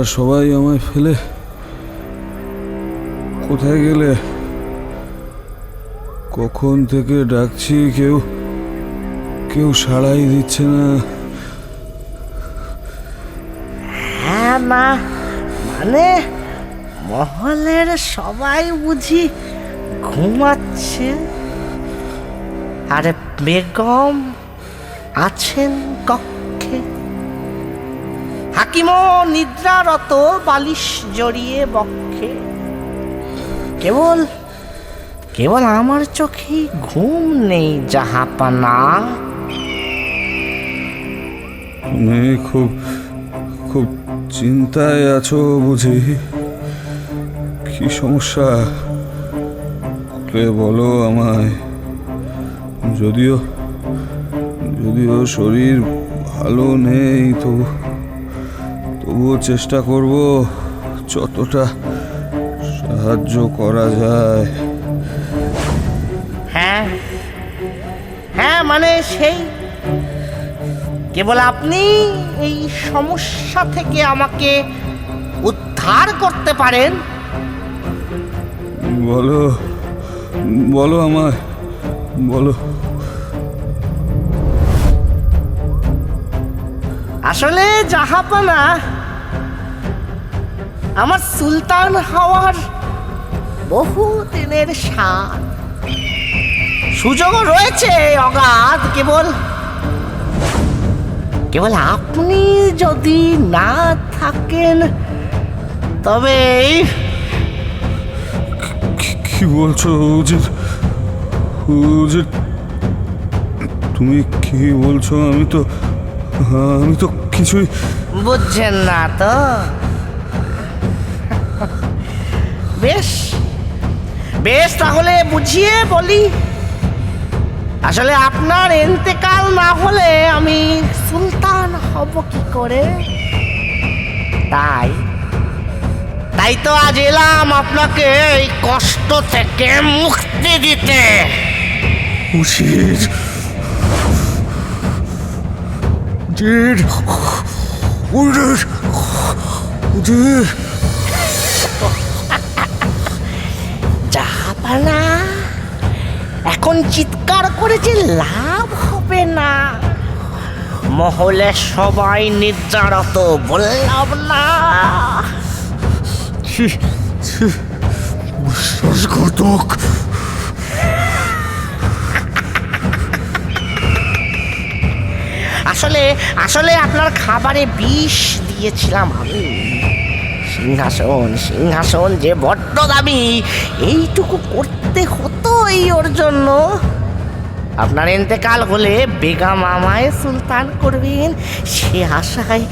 তোমরা সবাই আমায় ফেলে কোথায় গেলে? কখন থেকে ডাকছি কেউ? কেউ সাড়াই দিচ্ছে না। হ্যাঁ না মানে মহলের সবাই বুঝি ঘুমাচ্ছে। আরে বেগম আছেন কক্ষে হাকিমও নিদ্রারত বালিশ জড়িয়ে বক্ষে। কেবল কেবল আমার চোখে ঘুম নেই জাহাপানা তুমি খুব খুব চিন্তায় আছো বুঝি? কি সমস্যা? বলো আমায়? যদিও যদিও শরীর ভালো নেই তবু তবুও চেষ্টা করব যতটা সাহায্য করা যায়। হ্যাঁ। হ্যাঁ মানে সেই কেবল আপনি এই সমস্যা থেকে আমাকে উদ্ধার করতে পারেন? বলো বলো আমার বলো। আসলে জাহাপানা আমার সুলতান হওয়ার বহু দিনের স্বাদ। সুযোগও রয়েছে অগাধ কেবল কেবল আপনি যদি না থাকেন তবে কি বলছো উজির উজির তুমি কি বলছো? আমি তো আমি তো কিছুই বুঝছেন না তো? বেশ বেশ, তাহলে বুঝিয়ে বলি। আসলে আপনার এন্তেকাল না হলে আমি সুলতান হব কি করে? তাই তাই তো আজ এলাম আপনাকে এই কষ্ট থেকে মুক্তি দিতে। উজির উজির উজির জাহাপানা এখন চিৎকার করে যে লাভ হবে না। মহলে সবাই নির্যারত বললাম না। বিশ্বাসঘাতক আসলে আসলে আপনার খাবারে বিষ দিয়েছিলাম আমি। সিংহাসন সিংহাসন যে বড্ড দামি এইটুকু করতে হতো এই ওর জন্য। আপনার এতেকাল হলে বেগম আমায় সুলতান করবেন। সে আশায়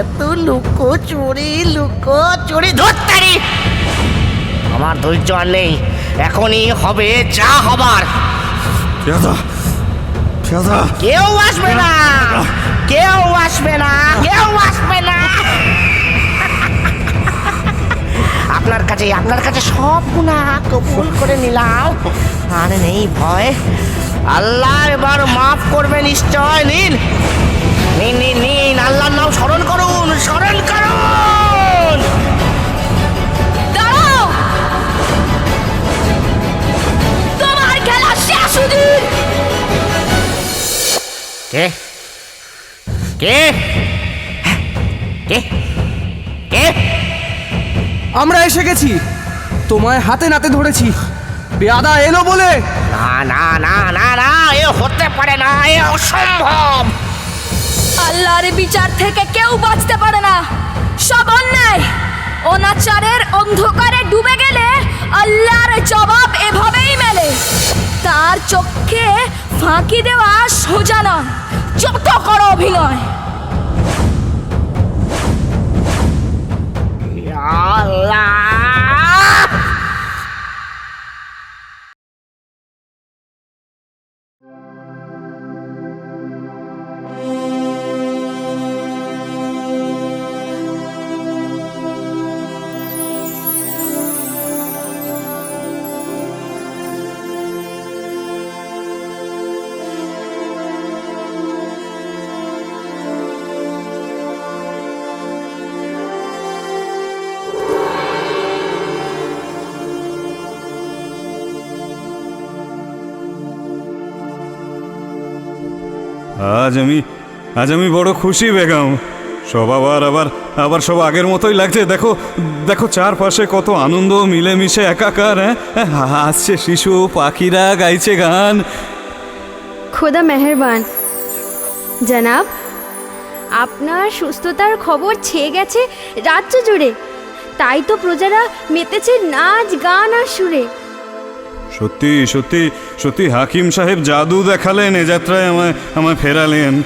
এত লুকো চুরি লুকো চুরি ধরতারি। আমার ধৈর্য আর নেই এখনই হবে যা হবার। কেউ আসবে না কেউ আসবে না কেউ আসবে না। আপনার কাছে আপনার কাছে সব গুণা কবুল করে নিলাম। আর নেই ভয়। আল্লাহ এবার মাফ করবে নিশ্চয় নিন নিন নিন নিন আল্লাহর নাম স্মরণ করুন স্মরণ করুন। তোমার খেলা শেষ কে কে? কে? কে? আমরা এসে গেছি। তোমায় হাতে নাতে ধরেছি। পেয়াদা এলো বলে। না না না না না এ হতে পারে না এ অসম্ভব। আল্লাহর বিচার থেকে কেউ বাঁচতে পারে না। সব অন্যায়। অনাচারের অন্ধকারে ডুবে গেলে আল্লাহর জবাব এভাবেই মেলে। তার চোখে ফাঁকি দেওয়া সোজা নয় যত করো অভিনয়। আল্লাহ আজ আমি আজ আমি বড় খুশি, বেগম। সব আবার আবার আবার সব আগের মতোই লাগছে। দেখো দেখো চারপাশে কত আনন্দ, মিলেমিশে, একাকার হ্যাঁ? হাসছে শিশু, পাখিরা, গাইছে গান। খোদা মেহেরবান। জনাব, আপনার সুস্থতার খবর ছেয়ে গেছে রাজ্য জুড়ে। তাই তো প্রজারা মেতেছে নাচ, গান আর সুরে। সত্যি সত্যি সত্যি হাকিম সাহেব জাদু দেখালেন, এ যাত্রায় আমায় আমায় ফেরালেন।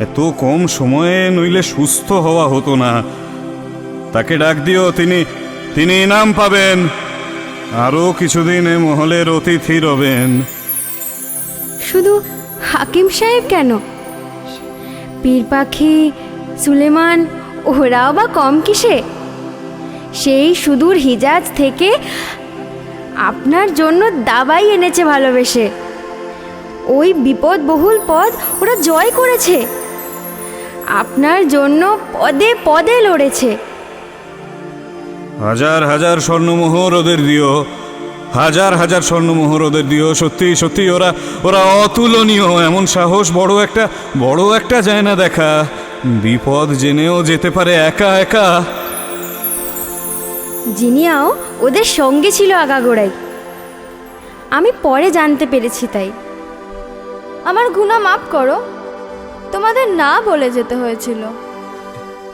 এত কম সময়ে নইলে সুস্থ হওয়া হতো না। তাকে ডাক দিও, তিনি তিনি ইনাম পাবেন। আরও কিছুদিন এ মহলের অতিথি রবেন। শুধু হাকিম সাহেব কেন? পীর পাখি, সুলেমান ওরাও বা কম কিসে? সেই সুদূর হিজাজ থেকে আপনার জন্য দাবাই এনেছে ভালোবেসে। ওই বিপদবহুল পদ ওরা জয় করেছে। আপনার জন্য পদে পদে লড়েছে। হাজার হাজার স্বর্ণমোহর ওদের দিও। হাজার হাজার স্বর্ণমোহর ওদের দিও। সত্যি সত্যি, ওরা ওরা অতুলনীয়। এমন সাহস বড় একটা বড় একটা যায় না দেখা। বিপদ জেনেও যেতে পারে একা একা। জিনিয়াও ওদের সঙ্গে ছিল আগাগোড়াই। আমি পরে জানতে পেরেছি তাই। আমার গুণা মাফ করো, তোমাদের না বলে যেতে হয়েছিল।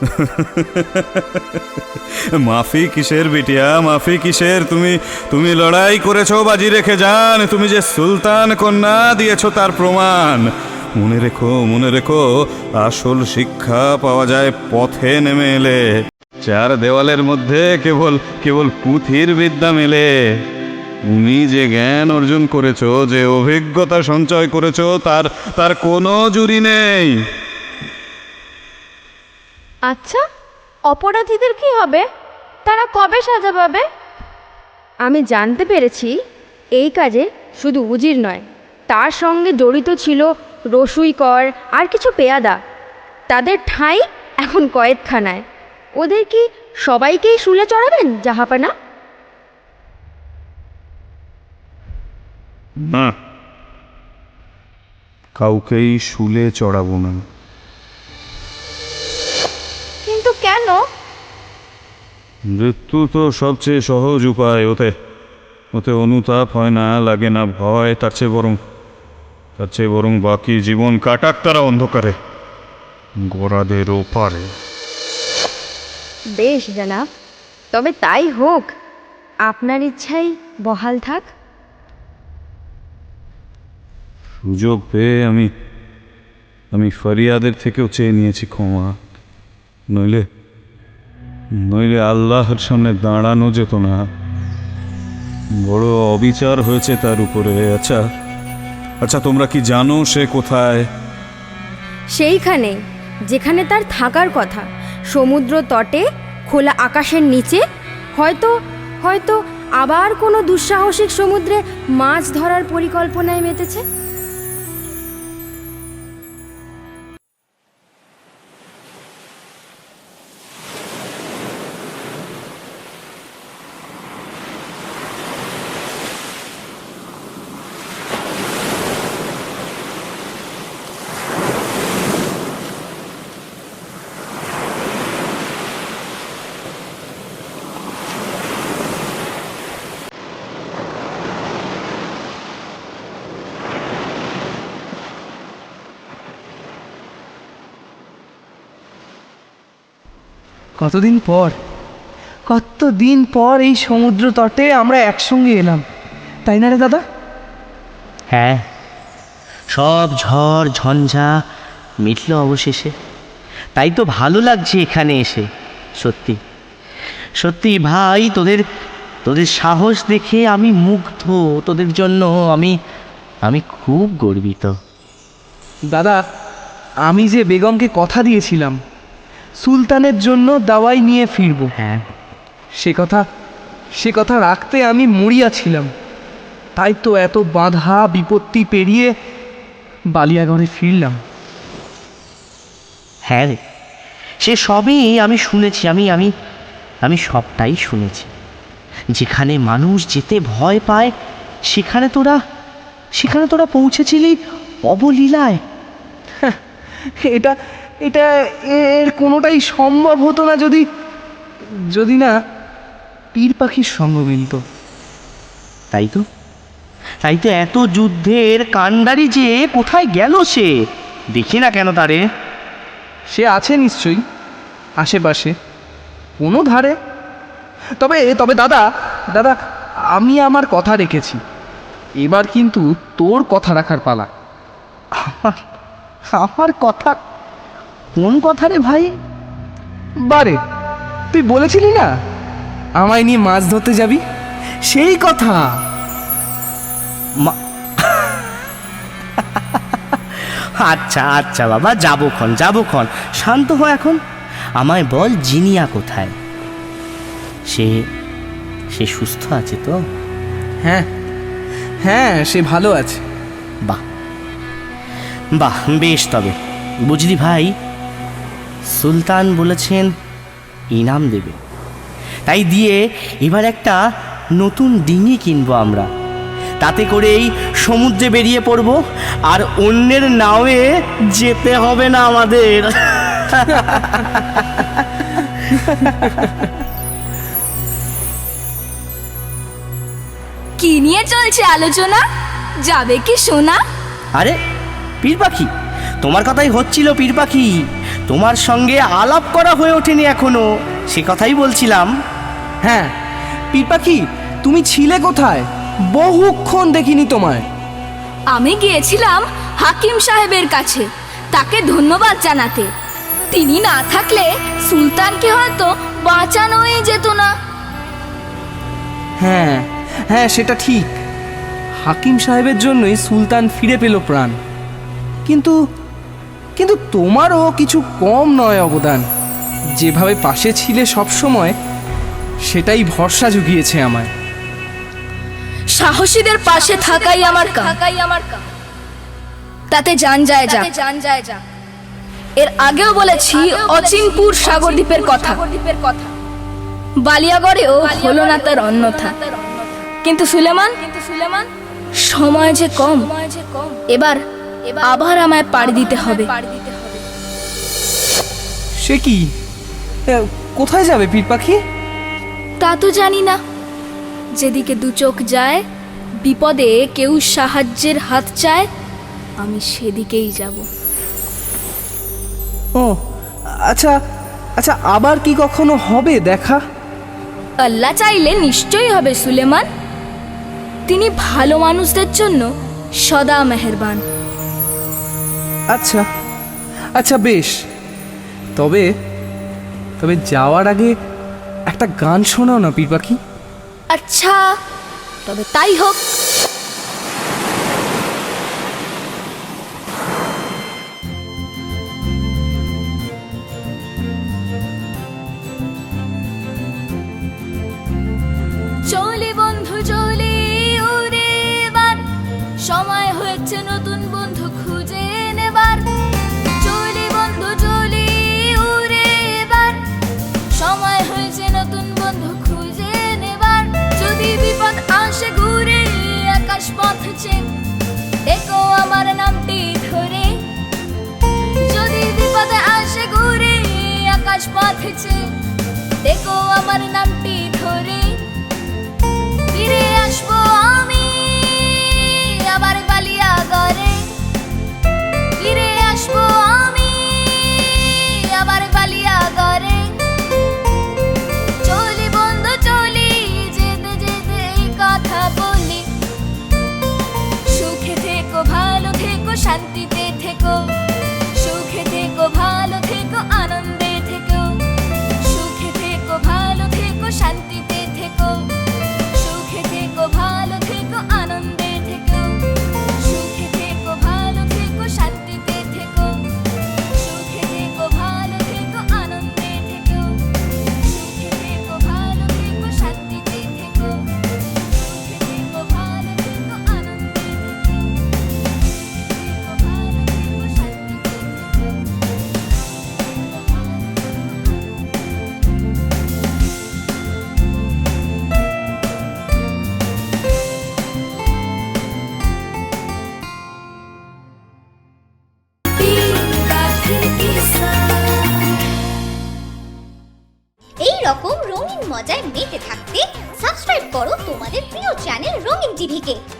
মাফি কিসের বিটিয়া, মাফি কিসের? তুমি তুমি লড়াই করেছ, বাজি রেখে যান। তুমি যে সুলতান কন্যা দিয়েছ, তার প্রমাণ। মনে রেখো মনে রেখো, আসল শিক্ষা পাওয়া যায় পথে নেমে এলে। চার দেওয়ালের মধ্যে কেবল কেবল পুঁথির বিদ্যা মেলে। তুমি যে জ্ঞান অর্জন করেছ যে অভিজ্ঞতা সঞ্চয় করেছ তার তার কোনো জুরি নেই। আচ্ছা অপরাধীদের কি হবে? তারা কবে সাজা পাবে? আমি জানতে পেরেছি এই কাজে শুধু উজির নয়। তার সঙ্গে জড়িত ছিল রসুই কর আর কিছু পেয়াদা। তাদের ঠাঁই এখন কয়েদখানায় ওদের কি সবাইকেই শুলে চড়াবেন জাহাপানা? না। কাউকেই শুলে চড়াবো না। কিন্তু কেন? মৃত্যু তো সবচেয়ে সহজ উপায় ওতে। ওতে অনুতাপ হয় না লাগে না ভয় তার চেয়ে বরং তার চেয়ে বরং বাকি জীবন কাটাক তারা অন্ধকারে গোড়াদের ওপারে। বেশ জানাব। তবে তাই হোক আপনার ইচ্ছাই বহাল থাক। সুযোগ পেয়ে আমি আমি ফরিয়াদের থেকেও চেয়ে নিয়েছি ক্ষমা। নইলে নইলে আল্লাহর সামনে দাঁড়ানো যেত না। বড় অবিচার হয়েছে তার উপরে। আচ্ছা আচ্ছা তোমরা কি জানো সে কোথায়? সেইখানে যেখানে তার থাকার কথা। সমুদ্র তটে, খোলা আকাশের নিচে, হয়তো হয়তো আবার কোনো দুঃসাহসিক সমুদ্রে মাছ ধরার পরিকল্পনায় মেতেছে? কতদিন পর? কতদিন পর এই সমুদ্র তটে আমরা একসঙ্গে এলাম। তাই না রে দাদা? হ্যাঁ সব ঝড় ঝঞ্ঝা মিটল অবশেষে। তাই তো ভালো লাগছে এখানে এসে সত্যি। সত্যি ভাই তোদের তোদের সাহস দেখে আমি মুগ্ধ। তোদের জন্য আমি আমি খুব গর্বিত। দাদা আমি যে বেগমকে কথা দিয়েছিলাম সুলতানের জন্য দাওয়াই নিয়ে ফিরবো। হ্যাঁ সে কথা সে কথা রাখতে আমি মরিয়া ছিলাম। তাই তো এত বাধা বিপত্তি পেরিয়ে বালিয়াগড়ে ফিরলাম। হ্যাঁ রে সে সবই আমি শুনেছি আমি আমি আমি সবটাই শুনেছি। যেখানে মানুষ যেতে ভয় পায় সেখানে তোরা সেখানে তোরা পৌঁছেছিলি অবলীলায়। এটা এটা এর কোনোটাই সম্ভব হতো না যদি যদি না পীর পাখির সঙ্গ মিলত। তাই তো? তাই তো এত যুদ্ধের কাণ্ডারি যে কোথায় গেল সে? দেখি না কেন তারে। সে আছে নিশ্চয়ই, আশেপাশে, কোনো ধারে। তবে তবে দাদা দাদা, আমি আমার কথা রেখেছি। এবার কিন্তু তোর কথা রাখার পালা। আমার আমার কথা কোন কথা রে ভাই? বারে তুই বলেছিলি না? আমায় নিয়ে মাছ ধরতে যাবি? সেই কথা। আচ্ছা আচ্ছা বাবা যাব ক্ষণ যাব ক্ষণ শান্ত হ এখন। আমায় বল জিনিয়া কোথায়? সে সে সুস্থ আছে তো? হ্যাঁ হ্যাঁ সে ভালো আছে। বাহ। বাহ বেশ তবে। বুঝলি ভাই সুলতান বলেছেন ইনাম দেবে। তাই দিয়ে এবার একটা নতুন ডিঙি কিনবো আমরা। তাতে করেই সমুদ্রে বেরিয়ে পড়ব আর অন্যের নাওয়ে যেতে হবে না আমাদের। কি নিয়ে চলছে আলোচনা? যাবে কি শোনা আরে পীর পাখি তোমার কথাই হচ্ছিল পীর পাখি তোমার সঙ্গে আলাপ করা হয়ে ওঠেনি এখনও। সে কথাই বলছিলাম। হ্যাঁ পিপাকি তুমি ছিলে কোথায়? বহুক্ষণ দেখিনি তোমায়। আমি গিয়েছিলাম হাকিম সাহেবের কাছে তাকে ধন্যবাদ জানাতে। তিনি না থাকলে সুলতানকে হয়তো বাঁচানোই যেত না। হ্যাঁ হ্যাঁ সেটা ঠিক। হাকিম সাহেবের জন্যই সুলতান ফিরে পেল প্রাণ। কিন্তু কিন্তু তোমারও কিছু কম নয় অবদান। যেভাবে পাশে ছিলে সবসময়, সেটাই ভরসা জুগিয়েছে আমায়। সাহসীদের পাশে থাকাই আমার থাকাই আমার তাতে যান যায় যা জান যায় যা এর আগেও বলেছি, অচিনপুর সাগরদ্বীপের কথা। বালিয়াগড়েও হলো না তার অন্যথা। কিন্তু সুলেমান কিন্তু সুলেমান, সময় যে কম। এবার আবার আমায় পাড়ি দিতে হবে। সে কি? কোথায় যাবে পীর পাখি? তা তো জানি না। যেদিকে দু চোখ যায় বিপদে কেউ সাহায্যের হাত চায় আমি সেদিকেই যাব। ও আচ্ছা আচ্ছা আবার কি কখনো হবে দেখা? আল্লাহ চাইলে নিশ্চয়ই হবে সুলেমান। তিনি ভালো মানুষদের জন্য সদা মেহেরবান। আচ্ছা। আচ্ছা বেশ। তবে তবে যাওয়ার আগে একটা গান শোনাও না পীর পাখি আচ্ছা তবে তাই হোক। পথছে দেখো আমার নামটি ধরে। যদি বিপদে আসে ঘুরে আকাশ পথছে দেখো আমার নামটি ধরে। ফিরে আসব আমি আবার বালিয়া ঘরে ফিরে আসব Okay.